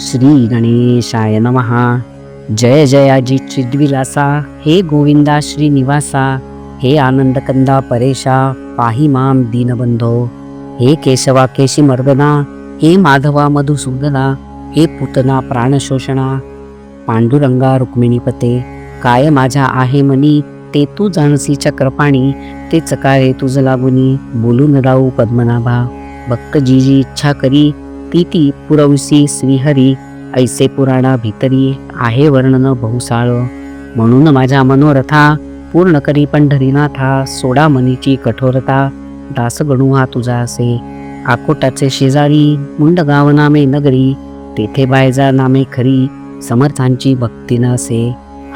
श्री गणेशाय नमहा जय जयाजी चिद्विलासा हे गोविंदा श्रीनिवासा हे आनंदकंदा परेशा पाही माम दीनबंधो हे केशवा केशी मर्दना हे माधवा मधुसूदना हे पुतना प्राणशोषणा पांडुरंगा रुक्मिणीपते काय माझ्या आहे मनी ते तू जाणसी चक्रपाणी ते चकारे तुझ लागुनी बोलून राऊ पद्मनाभा भक्त जी जी इच्छा करी ती ती पुरवसी श्रीहरी ऐसे पुराणा भीतरी आहे वर्णन बहुसाळ. म्हणून माझ्या मनोरथा पूर्ण करी पंढरीनाथा सोडा मनीची कठोरता दासगणू हा तुझा असे. आकोटाचे शेजारी मुंडगाव नामे नगरी तेथे बायजा नामे खरी समर्थांची भक्ती असे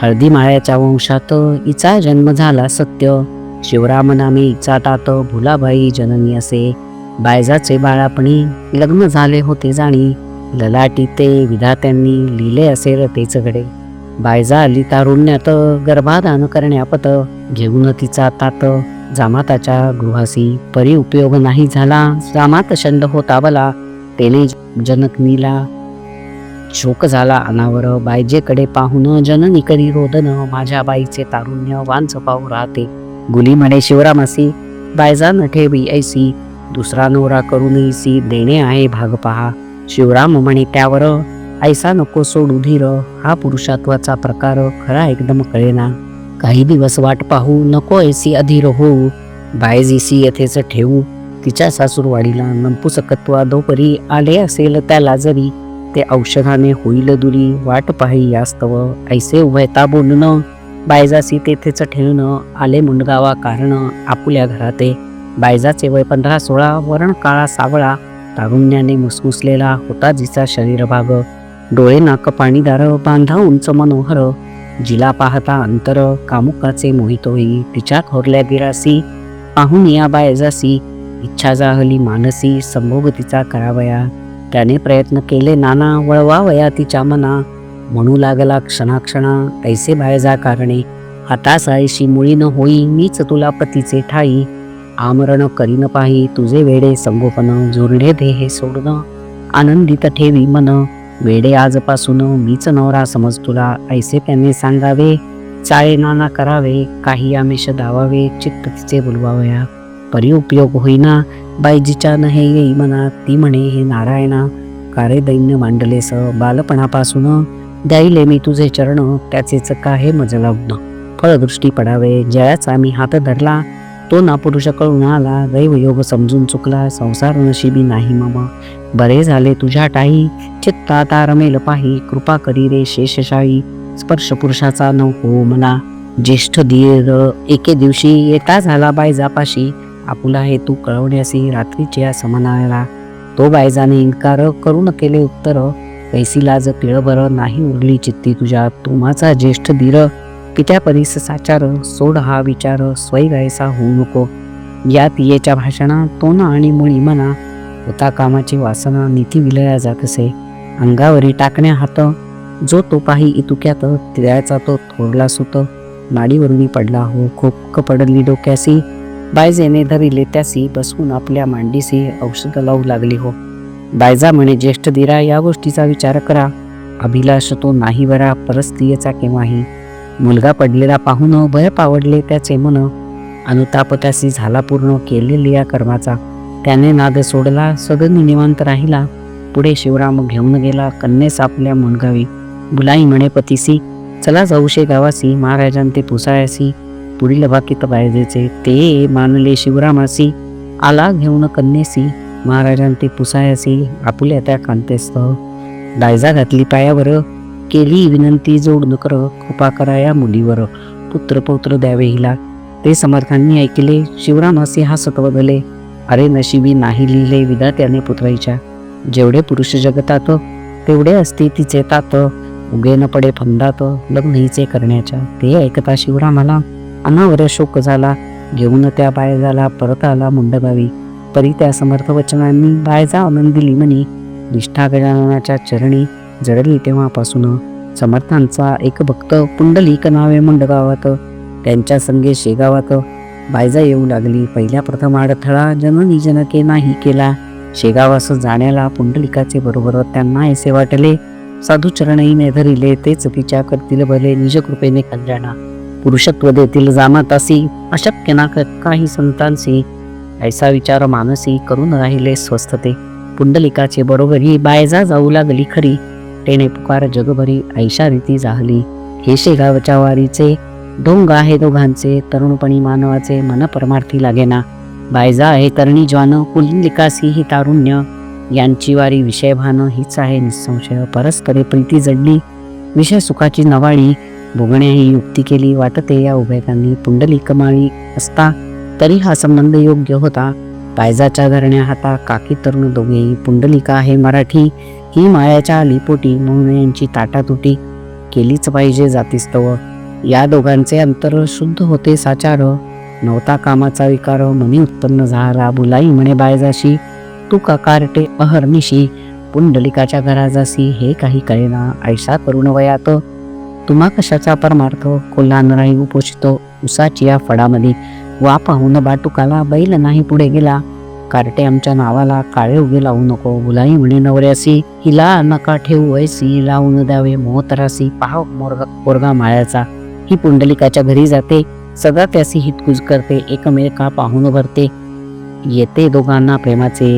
हळदी माळ्याच्या वंशात इचा जन्म झाला सत्य शिवराम नामे इचा तात भुलाबाई जननी असे. बायजाचे बाळापणी लग्न झाले होते जाणी. ललाटी ते विधात्यांनी लिहिले असे रतेचकडे बायजा आली तारुण्यात गर्भाधान करण्यापत घेऊन तिचा तात जामाताच्या गृहासी परी उपयोग नाही झाला. जामात शंड होता बला तेने जनकनीला शोक झाला. अनावर बायजेकडे पाहून जननी करी रोदन माझ्या बाईचे तारुण्य वांच पाहू राहते. गुली म्हणे शिवरामासी बायजा न ठेवी ऐसी दुसरा नवरा करूनही सी देणे आहे भाग पहा. शिवराम म्हणे त्यावर ऐसा नको सोडू धीर. हा पुरुषत्वाचा प्रकार खरा एकदम कळेना. काही दिवस वाट पाहू नको ऐसी अधीर होऊ. बायजीसी येथेच ठेवू. तिच्या सासूरवाडीला नंपुसकत्वा दोपरी आले असेल त्याला जरी ते औषधाने होईल दुरी. वाट पाही यास्तव ऐसे उभयता बोलणं. बायजासी तेथेच ठेवणं. आले मुंडगावा कारण आपुल्या घराते. बायजाचे वय पंधरा सोळा वरण काळा सावळा तारुण्याने मुसमुसलेला होता जिचा शरीरभाग. डोळे नाक पाणीदार बांधा उंच मनोहर. जिला पाहता अंतर कामुकाचे मोहितोही होई तिच्या थोरल्या गिरासी. पाहून या बायजासी इच्छा जाहली मानसी संभोगतीचा करावया. त्याने प्रयत्न केले नाना वळवावया तिच्या मना. म्हणू लागला क्षणाक्षणा तैसे बायजा कारणे? हातासाळीशी मुळी न होई मीच तुला पतीचे ठाई. आमरण करीन पाही तुझे वेडे संगोपन जोरडे देहे सोडण सोडणं आनंदित ठेवी मन. वेडे आजपासून मीच नवरा समज तुला. ऐसे त्याने सांगावे. चाळे नाना करावे. काही आमिष दावावे. चित्त तिचे बोलवावया परी उपयोग होईना. बायजीच्या न हे येई मना. ती म्हणे हे नारायणा कारे दैन्य मांडलेस. बालपणापासून द्याईले मी तुझे चरण. त्याचेच का हे मजलावणं फळदृष्टी पडावे. जयाचा मी हात धरला. तो ना कळून आला दैवयोग समजून चुकला संसार नशिबी नाही मामा. बरे झाले तुझ्या टाई चित्ता तारमेल पाही कृपा करी रे शेषशाही. स्पर्श पुरुषाचा न हो मना ज्येष्ठ धीर एके दिवशी येता झाला बायजापाशी. आपुला हेतू कळवण्यासी रात्रीच्या समनायला तो बायजाने इन्कार करून केले उत्तर. कैसी लाज पिळबर नाही उरली चित्ती तुझ्या तुम्हाचा ज्येष्ठ धीर पित्या परीस साचार सोड हा विचार स्वयगायसा होऊ नको. या पियेच्या भाषणा तोना आणि मुळी मना होता कामाची वासना नीती विलया जात असे अंगावरी टाकण्या हात जो तो पाही इतुक्यात त्याचा तो थोरला सुत. नाडीवरून पडला हो खोपक पडली डोक्यासी. बायजेने धरिले त्यासी बसवून आपल्या मांडीसी औषध लावू लागली हो. बायजा म्हणे ज्येष्ठ दिरा या गोष्टीचा विचार करा. अभिलाष तो नाही बरा परस्त्रियेचा केव्हाही. मुलगा पडलेला पाहून भय पावडले त्याचे मन. अनुतापत्यासी झाला पूर्ण केलेली या कर्माचा. त्याने नाद सोडला सगन निवांत राहिला. पुढे शिवराम घेऊन गेला कन्येस आपल्या मुणगावी बुलाई म्हणे पतीसी चला जाऊशे गावासी महाराजां ते पुसायासी. पुढील बाकी बायजेचे ते मानले शिवरामासी. आला घेऊन कन्येसी महाराजांते पुसायासी. आपुल्या त्या कांतेस्त डायजा घातली पायावर. केली विनंती जोड कर कृपा करा या मुलीवर. पुत्र पौत्र द्यावे हिला. ते समर्थांनी ऐकले शिवराम असे हसत वदले अरे नशिबी नाही लिहिले विधात्याने पुत्राईच्या. जेवढे पुरुष जगतात तेवढे असते तिचे तात. उगे न पडे फंदात लग्न हिचे करण्याच्या. ते ऐकता शिवरामाला अनावर शोक झाला. घेऊन त्या बायजाला परत आला मुंडगावी. परी त्या समर्थ वचनांनी बायजा आनंद दिली म्हणी. निष्ठा गजाननाच्या चरणी जडली तेव्हापासून समर्थांचा एक भक्त पुंडलिक नावे मुंडगावात त्यांच्या संगे शेगावात बायजा येऊ लागली. पहिल्या प्रथम अडथळा जननी जनके नाही केला. शेगावास जाण्याला पुंडलिकाचे बरोबर त्यांना असे वाटले. साधू चरणही नेधरिले तेच तिच्या करतील भले निजकृपेने कल्याणा. पुरुषत्व देतील जामातासी अशक्य ना काही संतांसी ऐसा विचार मानसी करून राहिले स्वस्थते पुंडलिकाचे बरोबरी बायजा जाऊ लागली खरी. एकटेने पुकार जगभरी ऐशा रीती जाहली. हे शेगावच्या वारीचे ढोंग आहे दोघांचे तरुणपणी मानवाचे मन परमार्थी लागेना. बायजा आहे तरणी ज्वान पुंडलिकासी ही तारुण्य. यांची वारी विषयभान हीच आहे निसंशय. परस्परे प्रीती जडली विषय सुखाची नवाळी. भोगण्या ही युक्ती केली वाटते या उभयकांनी पुंडलिक माळी असता तरी हा संबंध योग्य होता. पायजाच्या धरण्या हाता काकी तरुण दोघेही पुंडलिका आहे मराठी. ही मायाच्या लिपोटी म्हणून यांची ताटातुटी केलीच पाहिजे जातीस्तव या दोघांचे अंतर शुद्ध होते साचार. नव्हता कामाचा विकार मनी उत्पन्न झाला. बुलाई म्हणे बायजाशी तू ककारटे अहर्निशी पुंडलिकाच्या घराजाशी हे काही कळेना. ऐसा करून वयात. तुम्हा कशाचा परमार्थ? कोल्हान नराई उपोषितो. उसाची या फडामध्ये वा पाहून बाटुकाला बैल नाही पुढे गेला. कार्टे आमच्या नावाला काळे उभे लावू नको. बुलाई म्हणे नवऱ्यासी हिला नका ठेवू ऐसी लावून द्यावे मोहतरासी. पाह मोरगा पोरगा माळ्याचा. ही पुंडलिकाच्या घरी जाते सदा त्यासी हितकुज करते एकमेका पाहून भरते. येते दोघांना प्रेमाचे.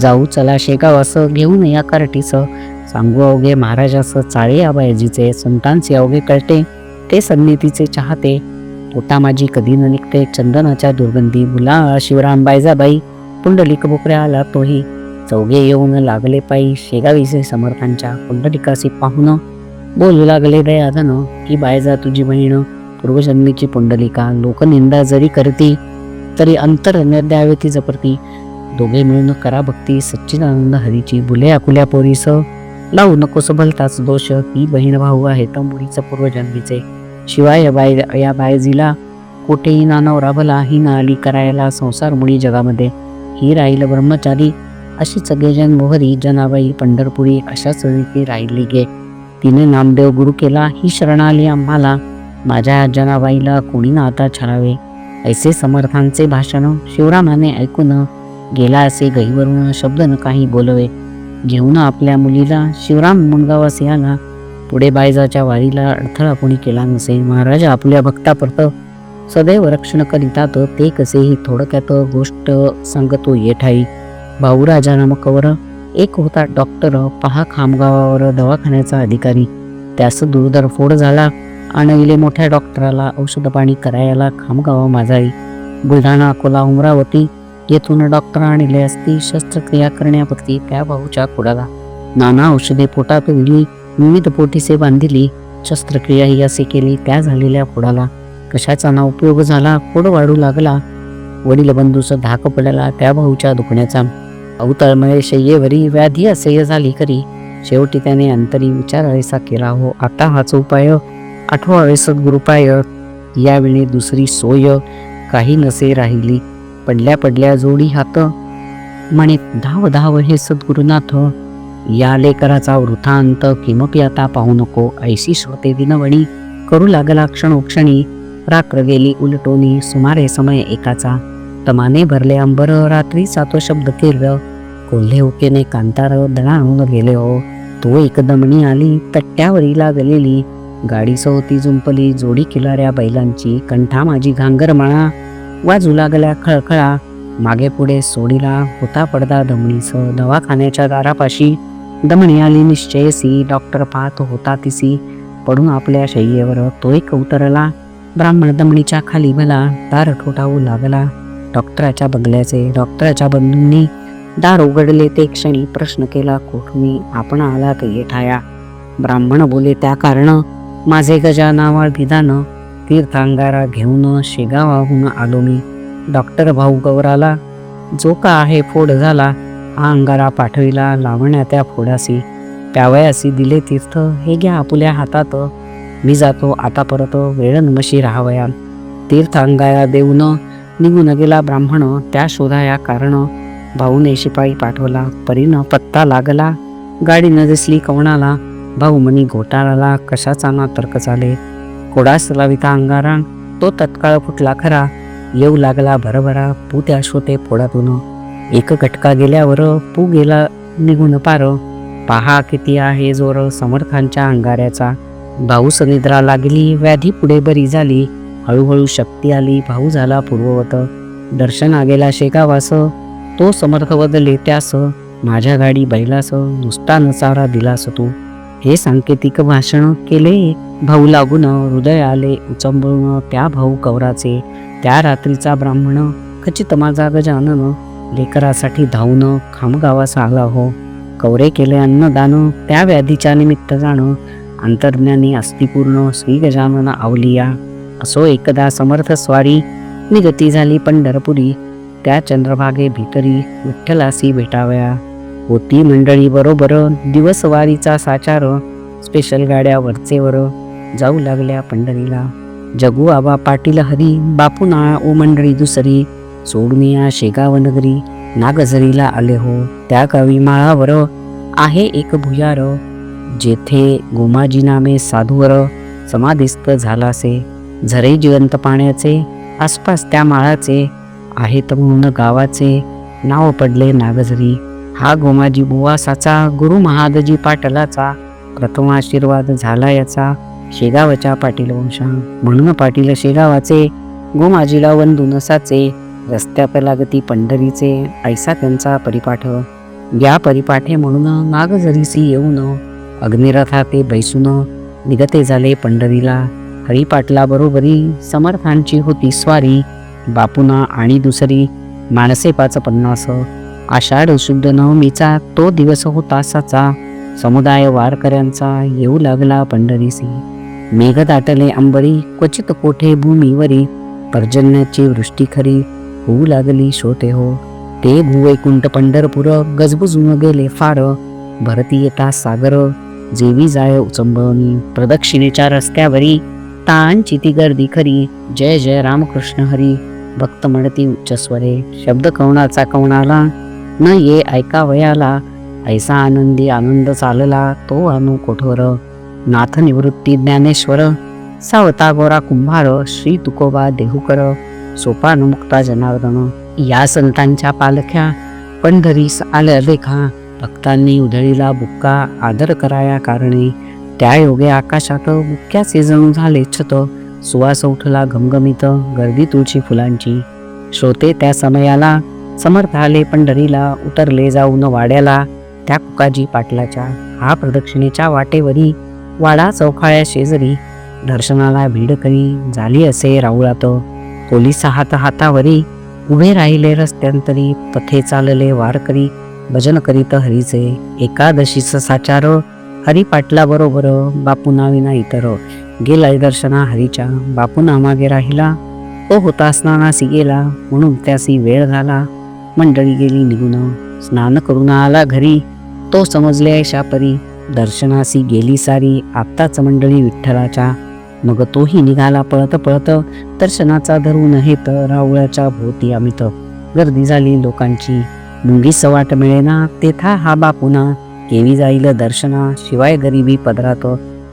जाऊ चला शेगाव असं घेऊन या कार्टीचं सांगू अवघे महाराजाचं चाळे आबायजीचे संतांचे अवघे कळते ते सन्निधीचे चाहते. पोटा माझी कधी न निघते चंदनाच्या दुर्गंधी बुला शिवराम बायजाबाई पुंडलिक बोकऱ्या आला तोही चौघे येऊन लागले पायी शेगावीचे समर्थांच्या पुंडलिकासी पाहून. बोलू लागले दयादन की बायजा तुझी बहीण पूर्वजन्मीची पुंडलिका लोकनिंदा जरी करती तरी अंतर द्यावे ती जपरती. दोघे मिळून करा भक्ती सच्चिदानंद हरीची बुले आकुल्या पोरीस. लावू नकोस भलताच दोष ही बहीण भाऊ आहे तर मुलीचं पूर्वजन्मीचे. शिवाय या बाय या बायजीला कुठेही ना नवरा भला ही ना आली करायला संसार मुळी जगामध्ये ही राहील ब्रह्मचारी. अशी सगळेजण मोहरी जनाबाई पंढरपुरी अशा रीती राहिली गे. तिने नामदेव गुरु केला ही शरण आली आम्हाला. माझ्या जनाबाईला कोणी ना आता छळावे ऐसे समर्थांचे भाषण शिवरामाने ऐकून गेला असे गहीवरून शब्द न काही बोलवे. घेऊन आपल्या मुलीला शिवराम मुंडगावास याला पुढे बायजाच्या वारीला अडथळा कोणी केला नसे. महाराज आपल्या भक्तापर्त सदैव रक्षण करीतात ते कसेही थोडक्यात गोष्ट सांगतो येठाई. भाऊराजा नमकवर एक होता डॉक्टर पहा खामगावावर दवाखान्याचा अधिकारी. त्यास दुर्धर फोड झाला. आणविले मोठ्या डॉक्टराला औषध पाणी करायला खामगाव माझाई बुलढाणा अकोला अमरावती येथून डॉक्टर आणले असती शस्त्रक्रिया करण्यापरती त्या भाऊच्या कुडाला. नाना औषधे पोटात उडली. विविध पोटीसे बांधिली. शस्त्रक्रिया ही असे केली त्या झालेल्या फोडाला कशाचा ना उपयोग झाला कोड वाढू लागला. वडील बंधूचा धाक पडला त्या भाऊच्या दुखण्याचा. अवतळमळे शय्येवरी व्याधी असह्य झाली करी शेवटी त्याने अंतरी विचारायचा केला हो आता हाच उपाय. आठवावे सद्गुरुपाय यावेळी दुसरी सोय काही नसे राहिली. पडल्या पडल्या जोडी हात. म्हणे धाव धाव हे सद्गुरुनाथ. या लेकराचा वृथांत किमपी आता पाहू नको. ऐशी श्रोते दिनवणी. करू लागला क्षणोक्षणी. रात्र गेली उलटोनी सुमारे समय एकाचा. तमाने भरले अंबर रात्रीचा तो शब्द किर्र कोल्हे ओकेने कांतार दणाणून गेले. हो तो एकदमणी आली तट्ट्यावरी लागलेली. गाडी सोती जुंपली जोडी किलाऱ्या बैलांची. कंठा माझी घांगर माळा वाजू लागल्या खळखळा. मागे पुढे सोडीला होता पडदा दमणीस दवाखान्याच्या दारापाशी. दमणी आली निश्चयसी डॉक्टर पाहत होता तिसी. पडून आपल्या शय्येवर तो एक उतरला. ब्राह्मण दमणीच्या खाली मला दार ठोठावू लागला. डॉक्टराच्या बंगल्याचे डॉक्टराच्या बंधूंनी दार उघडले ते क्षणी प्रश्न केला कोठमी आपण आला आलात येठाया? ब्राह्मण बोले त्या कारण माझे गजा नावाळ विधान तीर्थांगारा घेऊन शेगावाहून आलो मी. डॉक्टर भाऊ गौराला जो का आहे फोड झाला हा अंगारा पाठविला लावण्या त्या फोडासी. प्यावयासी दिले तीर्थ हे घ्या आपल्या हातात. मी जातो आता परत वेळनमशी राहावया. तीर्थांगाया देऊन निघून गेला ब्राह्मण. त्या शोधाया कारण भाऊने शिपाई पाठवला. परीनं पत्ता लागला. गाडी न दिसली कवणाला. भाऊ म्हणी घोटाळाला. कशाचा ना तर्क चाले कोडास लाविता अंगारा. तो तत्काळ फुटला खरा. येऊ लागला भरभरा. पू त्या शोते फोडातून. एक घटका गेल्यावर पू गेला निघून पार. पहा किती आहे जोर समर्थांच्या अंगाऱ्याचा. भाऊस निद्रा लागली व्याधी पुढे बरी झाली. हळूहळू शक्ती आली भाऊ झाला पूर्ववत. दर्शन आगेला शेगावास. तो समर्थ बदले त्यास माझ्या गाडी बैलास नुसता नसारा दिलास तू. हे सांकेतिक भाषण केले भाऊ लागून हृदय आले उचंबळून त्या भाऊ कवराचे. त्या रात्रीचा ब्राह्मण खचित माझा गजानन लेकरासाठी धावून खामगावास आला हो. कवरे केले अन्नदान त्या व्याधीच्या निमित्त जाणं. अंतर्ज्ञानी अस्थिपूर्ण श्री गजानन आवलिया. असो एकदा समर्थ स्वारी. निगती झाली पंढरपुरी. त्या चंद्रभागे भीतरी विठ्ठलासी भेटावया. होती मंडळी बरोबर दिवसवारीचा साचार. स्पेशल गाड्या वरचेवर जाऊ लागल्या पंढरीला. जगू आबा पाटील हरी बापूना ओ मंडळी दुसरी. सोडमिया शेगाव नगरी नागझरीला आले हो. त्या गावी माळावर आहे एक भुयार. जेथे गोमाजी नामे साधूवर समाधिस्थ झालासे झरे जिवंत पाण्याचे आसपास त्या माळाचे आहेत म्हणून गावाचे नाव पडले नागझरी. हा गोमाजी बुवासाचा गुरु महादजी पाटलाचा प्रथम आशीर्वाद झाला याचा शेगावच्या पाटील वंशा म्हणून पाटील शेगावाचे गोमाजीला वंदून रस्त्यात लागती पंढरीचे ऐसा त्यांचा परिपाठ. या परिपाठे म्हणून नागझरीसी येऊन अग्निरथा ते बैसून निगते झाले पंढरीला. हरिपाटलाबरोबरी समर्थांची होती स्वारी. बापुना आणि दुसरी माणसे पाच पन्नास. आषाढ शुद्ध नवमीचा तो दिवस होता साचा. समुदाय वारकऱ्यांचा येऊ लागला पंढरीसी मेघ दाटले अंबरी क्वचित कोठे भूमीवरी. पर्जन्याची वृष्टी खरी होऊ लागली शोते हो. ते भुवैकुंठ पंढरपूर गजबुजून गेले फार. भरती येता सागर जेवी जाय उचंबळणी प्रदक्षिणेच्या रस्त्यावरी तांची ती गर्दी खरी जय जय रामकृष्ण हरी भक्त म्हणती उच्चस्वरे शब्द कवणाचा कवणाला न ये ऐकावयाला ऐसा आनंदी आनंद चालला तो अनु कोठोर नाथ निवृत्ती ज्ञानेश्वर सावता गोरा कुंभार श्री तुकोबा देहूकर सोपानुमुक्ता जनार्दन या संतांच्या पालख्या पंढरीस आल्या देखा भक्तांनी उधळीला बुक्का आदर कराया कारणे त्या योगे आकाशात बुक्क्याचे जणू झाले छत. सुवास उठला घमघमीत गर्दी तुळशी फुलांची. श्रोते त्या समयाला समर्थ आले पंढरीला उतरले जाऊन वाड्याला त्या कुकाजी पाटलाच्या हा प्रदक्षिणेच्या वाटेवरी वाडा चौखाळ्या शेजारी दर्शनाला भीड करी झाली असे राऊळात. पोलीस हात हातावरी उभे राहिले रस्त्यांतरी पथे चालले वारकरी भजन करीत हरीचे एकादशीचं साचार. हरी पाटला बरोबर बापूना विना इतर गेलाय दर्शना हरीच्या. बापूना मागे राहिला. तो होता स्नानासी गेला. म्हणून त्यासी वेळ झाला. मंडळी गेली निघून. स्नान करून आला घरी. तो समजले शापरी दर्शनासी गेली सारी. आत्ताच मंडळी विठ्ठलाच्या मग तोही निघाला पळत पळत. दर्शनाचा धरून हेत रावळ्याच्या भोवती अमित. गर्दी झाली लोकांची. मुंगी सवाट मिळेना तेथा हा बापुना केवी जाईल दर्शना शिवाय गरिबी पदरात.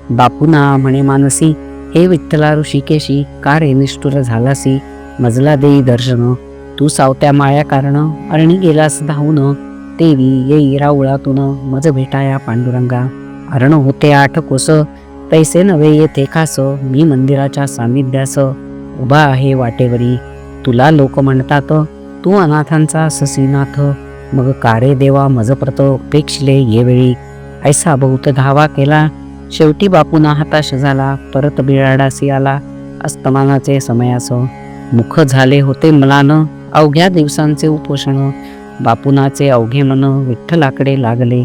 बापुना म्हणे मानसी हे विठ्ठला ऋषिकेशी का रे निष्ठुर झालासी? मजला देई दर्शन. तू सावत्या माया कारण अरणी गेलास धावून. तेवी येई रावळातून मज भेटाया पांडुरंगा. अरण होते आठ कोस पैसे नव्हे येथे खास. मी मंदिराच्या सान्निध्यास उभा आहे वाटेवरी. तुला लोक म्हणतात तू अनाथांचा ससीनाथ मग कारे देवा मजप्रत उपेक्षले येवेळी ऐसा बहुत धावा केला. शेवटी बापूना हताश झाला परत बिराडासी आला अस्तमानाचे समयास. मुख झाले होते मलान अवघ्या दिवसांचे उपोषण. बापुनाचे अवघे मन विठ्ठलाकडे लागले.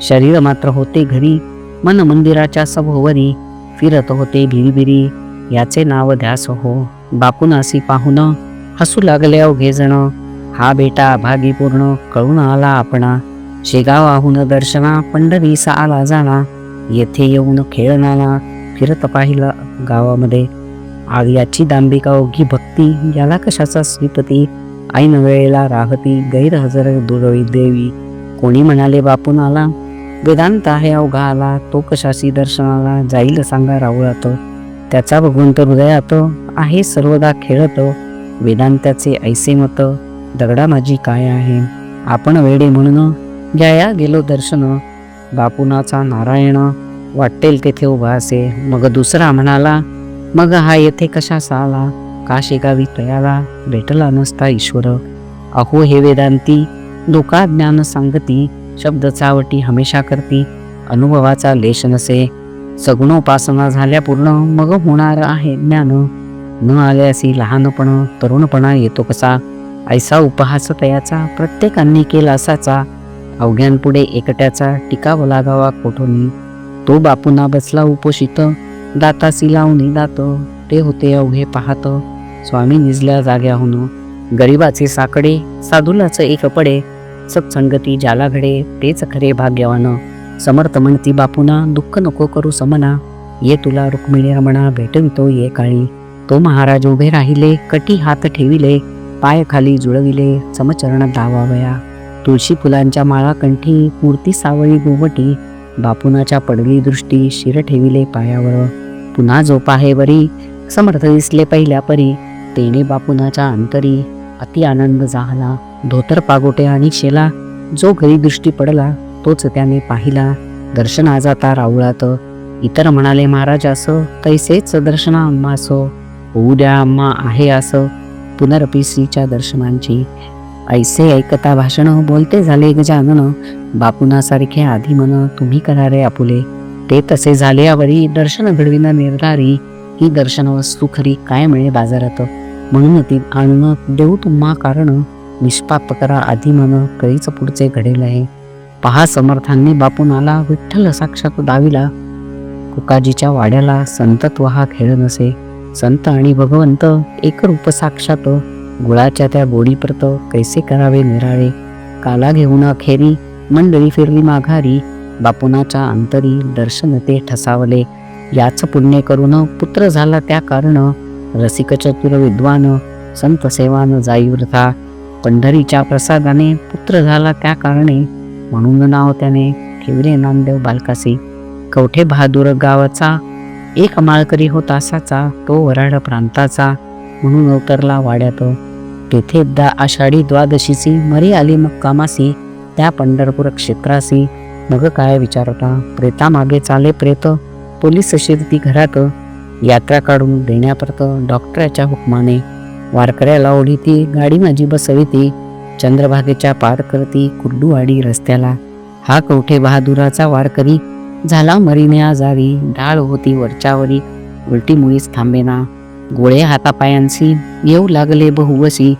शरीर मात्र होते घरी मन मंदिराच्या सभोवरी. फिरत होते भिरीभिरी याचे नाव ध्यास हो. बापुनासी पाहून हसू लागले अवघे जण. हा बेटा अभागी पूर्ण कळून आला आपणा. शेगावाहून दर्शना पंढरीसा आला जाणा. येथे येऊन खेळणारा फिरत पाहिला गावामध्ये. आग याची दांबिका ओघी भक्ती याला कशाचा श्रीपती ऐन वेळेला राहती गैरहजर दुर्वी देवी. कोणी म्हणाले बापून आला. वेदांत आहे अवघा आला. तो कशाशी दर्शनाला जाईल सांगा रावळात त्याचा भगवंत हृदयात आहे सर्वदा खेळतो. वेदांत्याचे ऐसे मत दगडा माझी काय आहे? आपण वेडे म्हणून घ्याया गेलो दर्शन. बापुनाचा नारायण वाटेल तेथे उभा असे. मग दुसरा म्हणाला मग हा येथे कशा साला? का शेगावी तयाला भेटला नसता ईश्वर. अहो हे वेदांती लोका ज्ञान सांगती शब्द चावटी हमेशा करती. अनुभवाचा लेश नसे. सगुणोपासना झाल्या पूर्ण मग होणार आहे ज्ञान. न आल्यासी लहानपण तरुणपणा येतो कसा? ऐसा उपहास तयाचा प्रत्येकांनी केला असाचा. अवघ्यांपुढे एकट्याचा टिकाव लागावा कोठोनी? तो बापूना बसला उपोषित. दातासी लावणी दात. ते होते अवघे पाहत. स्वामी निजल्या जाग्याहून. गरिबाचे साकडे साधुलाचं एक पडे. सत्संगती ज्याला घडे तेच खरे भाग्यवान. समर्थ म्हणती बापूना दुःख नको करू समना. ये तुला रुक्मिणी रमणा भेटवितो ये काळी. तो महाराज उभे राहिले कटी हात ठेविले पाय खाली जुळविले समचरण दावावया. तुळशी फुलांच्या माळा कंठी मूर्ती सावळी गोवटी बापुनाच्या पडली दृष्टी शिर ठेविले पायावर. पुन्हा झोप आहे समर्थ दिसले पहिल्या परी. तेने बापुनाच्या अंतरी अति आनंद झाला. धोतर पागोटे आणि शेला जो घरी दृष्टी पडला तोच त्याने पाहिला. दर्शना जाता रावळात इतर म्हणाले महाराज असं तैसेच दर्शना असो होऊ द्या अम्मा आहे असं पुनरपिसीच्या दर्शनांची. ऐसे ऐकता भाषण बोलते झाले गजानन. बापुनासारखे आधी मन तुम्ही करा रे आपुले. ते तसे झाले यावरी दर्शन घडविना निर्धारी. ही दर्शन वस्तू खरी काय मिळे बाजारात? म्हणून ती आणणं देऊ तुम्हा कारण. निष्पाप करा आधी मन कळीच पुढचे घडेल आहे. पहा समर्थांनी बापून आला विठ्ठल साक्षात दाविला. कुकाजीच्या वाड्याला संतत्व हा खेळ नसे. संत आणि भगवंत एक रूप साक्षात गुळाच्या त्या गोडीप्रत कैसे करावे निराळे? काला घेऊन अखेरी मंडळी फिरली माघारी. बापुनाच्या अंतरी दर्शन ते ठसावले. याच पुण्य करून पुत्र झाला त्या कारण. रसिक चतुर विद्वान संत सेवान जाई वृथा. पंढरीच्या प्रसादाने पुत्र झाला त्या कारणे. म्हणून नाव त्याने ठेवले नामदेव बालकासी. कवठे बहादूर गावाचा एक माळकरी हो तासाचा तो वराड प्रांताचा. म्हणून अवतरला वाड्यात. तेथे दा आषाढी द्वादशीची मरी आली मग कामासी त्या पंढरपूर क्षेत्रासी. मग काय विचारता? प्रेता मागे चाले प्रेत. पोलीस शिरती घरात. यात्रा काढून देण्यापर्यंत डॉक्टराच्या हुकमाने. वारकऱ्याला ओढीती गाडी माझी बसविती. चंद्रभागेच्या पार करती कुर्डूवाडी रस्त्याला. हा कवठे बहादुराचा वारकरी. झाला मरीने आजारी. डाळ होती वरच्यावरी. उलटी मुळीच थांबेना. गोळे हातापायांशी येऊ लागले बहुवसी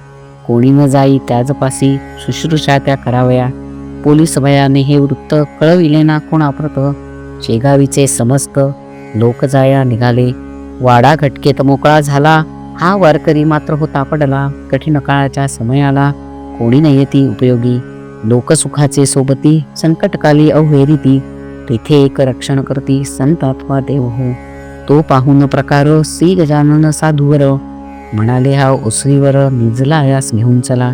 कोणी न जाई त्याजपासी शुश्रूषा त्या करावया. पोलीस भयाने हे वृत्त कळविले ना कोणाप्रत? शेगावीचे समस्त लोक जाया निघाले. वाडा घटकेत मोकळा झाला. हा वारकरी मात्र होता पडला. कठीण काळाच्या समयाला कोणी न येती उपयोगी. लोकसुखाचे सोबती संकटकाली अवहेरिती. तेथे एक रक्षण करती संत अथवा देव हो. तो पाहून प्रकार श्री गजानन साधूवर. म्हणाले हा ओसरीवर निजला यास घेऊन चला.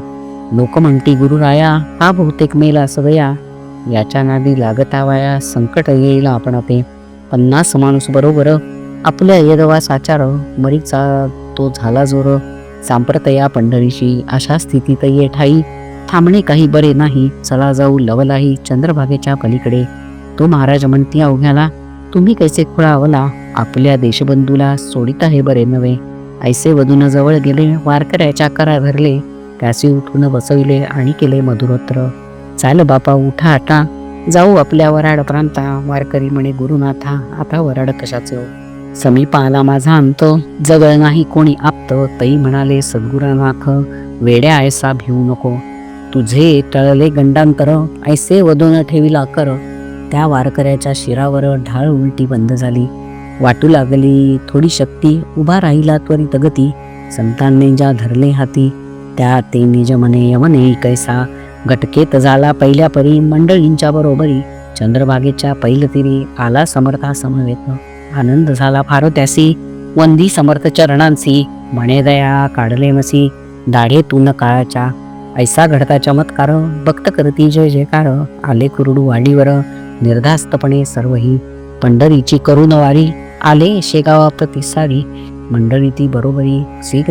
लोक म्हणती गुरुराया हा बहुतेक मेला सगळ्या याच्या नादी लागतावाया संकट येईल आपण ते पन्नास माणूस बरोबर. आपल्या यदवास आचार मरीचा तो झाला जोर. सांप्रतया पंढरीशी अशा स्थितीत ये ठाई. थांबणे काही बरे नाही. चला जाऊ लवलाही चंद्रभागेच्या पलीकडे. तो महाराज म्हणती अवघ्याला तुम्ही कैसे खुळावला? आपल्या देशबंधूला सोडित हे बरे नव्हे ऐसे वधून जवळ गेले वारकऱ्याच्या करा धरले त्यासी उठून बसविले आणि केले मधुरोत्र. चाल बापा उठा आता. जाऊ आपल्या वराड प्रांता. वारकरी म्हणे गुरुनाथा आता वराड कशाचे हो? समीप आला माझा अंत. जवळ नाही कोणी आप्त. तई म्हणाले सद्गुरुनाथ वेड्या ऐसा भिवू नको. तुझे टळले गंडांतर. ऐसे वधून ठेविला कर. त्या वारकऱ्याच्या शिरावर ढाळ उलटी बंद झाली. वाटू लागली थोडी शक्ती उभा राहिला त्वरित गती. संतांनी ज्या धरले हाती त्या ते निज मने यमने कैसा. गटकेत झाला पहिल्या परी मंडळींच्या बरोबरी. चंद्रभागेच्या पैलतीरी आला समर्था समवेत. आनंद झाला फार त्यासी वंदी समर्थ चरणांसी. म्हणे दया काढले मसी दाढे तून काळाच्या. ऐसा घडता चमत्कार भक्त करती जय जयकार. आले कुरुडू वाडीवर. निर्धास्तपणे सर्वही पंढरीची करुणवारी आले शेगावा प्रतिसारी मंडळी ती बरोबरी श्री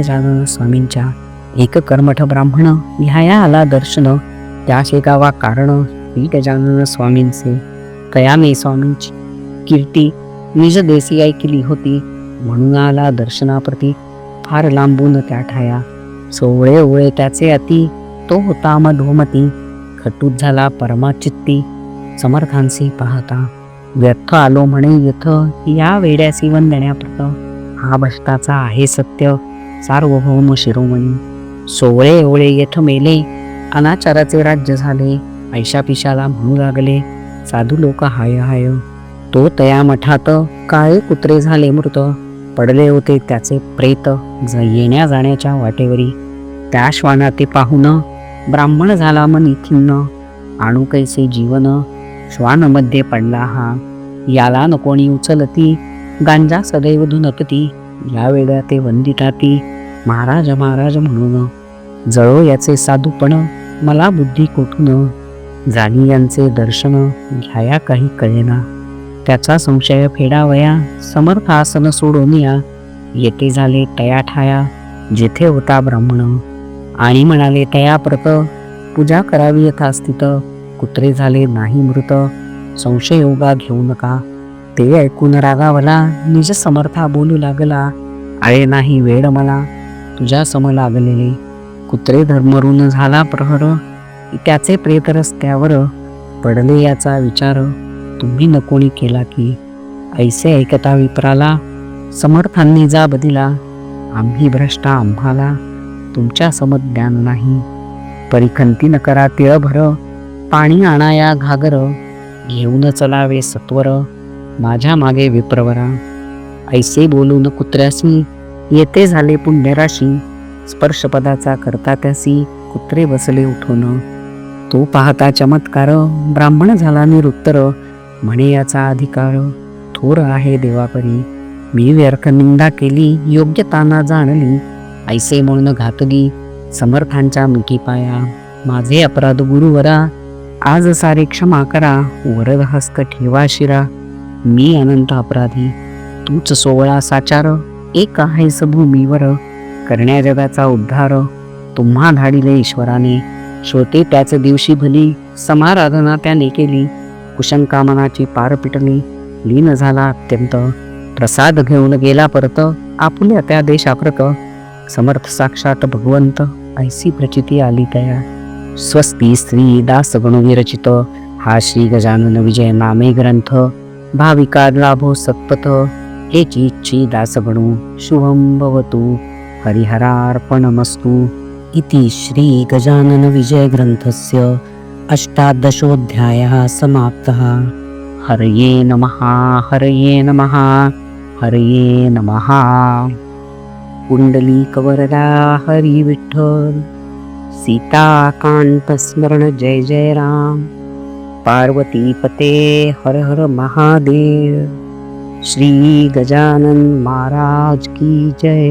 स्वामींच्या एक कर्मठ ब्राह्मण ह्याया आला दर्शन. त्या शेगावा कारण श्री स्वामींचे कयामे स्वामींची कीर्ती निज देसी ऐकली होती. म्हणून आला दर्शनाप्रती फार लांबून त्या ठाया. सोवळे ओळे त्याचे अति तो होता मधोमती. खटूत झाला परमाचित्ती समर्थांसी पाहता. व्यर्थ आलो म्हणे यथ या वेड्यासी वंदण्याप्रत हा भष्टाचा आहे सत्य सार्वभौम शिरोमणी. सोवळे ओळे येथ मेले अनाचाराचे राज्य झाले ऐशापिशाला म्हणू लागले साधू लोक हाय हाय. तो तया मठात काळे कुत्रे झाले मृत पडले होते त्याचे प्रेत ज येण्या जाण्याच्या वाटेवरी. त्या श्वाना ते पाहून ब्राह्मण झाला मनी खिन्न आणू कैसे जीवन श्वानमध्ये पडला हा. याला न कोणी उचलती. गांजा सदैव धुनकती. या वेळा ते वंदिताती. महाराज महाराज म्हणून. जळो याचे साधूपण. मला बुद्धी कोठून? जाणी यांचे दर्शन घ्याया काही कळेना. त्याचा संशय फेडावया. समर्थ आसन सोडून या. येथे झाले तया ठाया. जेथे होता ब्राह्मण. आणि म्हणाले तया प्रत. पूजा करावी यथास्थित. कुत्रे झाले नाही मृत. संशय योगा घेऊ नका. ते ऐकून रागावला निज समर्था बोलू लागला. आळे नाही वेळ मला. तुझ्या सम लागलेले कुत्रे धर्मरून झाला प्रहर. त्याचे प्रेत रस्त्यावर पडले याचा विचार. तुम्ही नकोणी केला की? ऐसे ऐकता विप्राला. समर्थांनी जा बदिला. आम्ही भ्रष्टा आम्हाला. तुमच्या समत ज्ञान नाही. परिखंती न करा तिळभर. पाणी आणाया घागर. घेऊन चलावे सत्वर. माझ्या मागे विप्रवरा. ऐसे बोलून कुत्र्यासी. येते झाले पुण्यराशी स्पर्शपदाचा करता त्यासी कुत्रे बसले उठून. तो पाहता चमत्कार. ब्राह्मण झाला निरुत्तर. म्हणे याचा अधिकार. थोर आहे देवापरी. मी व्यर्थ निंदा केली. योग्यताना जाणली. ऐसे म्हणून घातली. समर्थांच्या मुखी पाया. माझे अपराध गुरुवरा. आज सारे क्षमा करा वरद हस्त ठेवा शिरा. मी अनंत अपराधी तूच सोवळा साचार एक आहेस भूमीवर. करण्या जगाचा उद्धार तुम्हा धाडिले ईश्वराने. श्रोते त्याच दिवशी भली समाराधना त्याने केली. कुशंकामनाची पार पिटली लीन झाला अत्यंत. प्रसाद घेऊन गेला परत आपल्या त्या देशाकृत समर्थ साक्षात भगवंत ऐसी प्रचिती आली तया. स्वस्ती स्त्री दासगण विरचित हा श्री गजानन विजय नामे ग्रंथ। भाविकार लाभो सत्पथ। हे चिच्छी दासगणू शुभम भवतु। हरिहरार्पणमस्तु। इति श्री गजानन विजय ग्रंथस्य अष्टादशोऽध्यायः समाप्तः। हरये नमः हरये नमः हरये नमः। कुण्डलीकवरदा हरि विठ्ठल सीताकांत स्मरण जय जय राम। पार्वती पते हर हर महादेव। श्री गजानन महाराज की जय